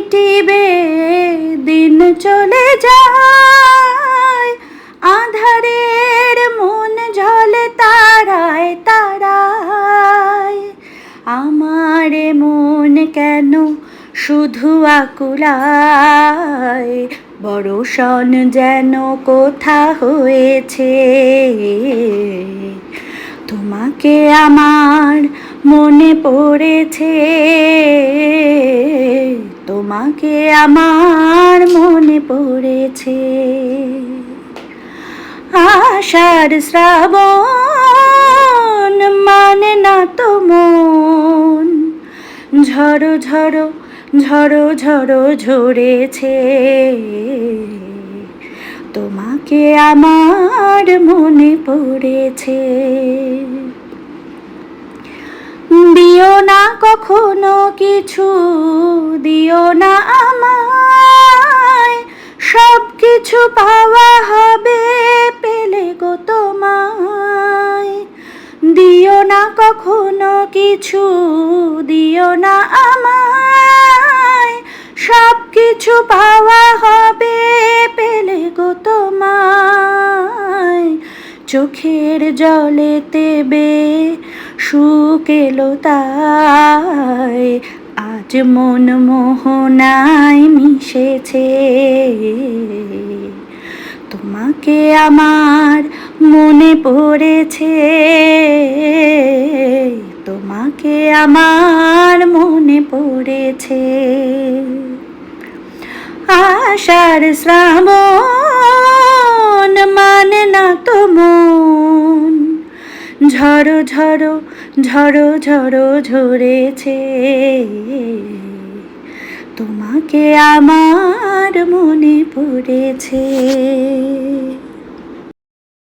টিবে দিন চলে যায়। আধারের মন ঝলে তারায় তারায়। আমার মন কেন শুধু আকুলায়? বড় যেন কোথা হয়েছে? তোমাকে আমার মনে পড়েছে। তোমাকে আমার মনে পড়েছে। আষাঢ় শ্রাবণ মানে না তো মন। ঝড়ো ঝড়ো ঝড়ো ঝড়ো ঝরেছে। তোমাকে আমার মনে পড়েছে। দিও না কখনো কিছু দিও না আমায়। সব কিছু পাওয়া হবে পেলে গো তোমায়। দিও না কখনো কিছু, দিও না আমায়। সব কিছু পাওয়া হবে পেলে গো তোমায়। চোখের জলেতে বে, সুখ এলো তাই। আজ মন মোহনায় মিশেছে। তোমাকে আমার মনে পড়েছে। তোমাকে আমার মনে পড়েছে। আষাঢ় শ্রাবণ মানে না তো মন। ঝড়ো ঝড়ো ঝড়ো ঝড়ো ঝরেছে। তোমাকে আমার মনে পড়েছে।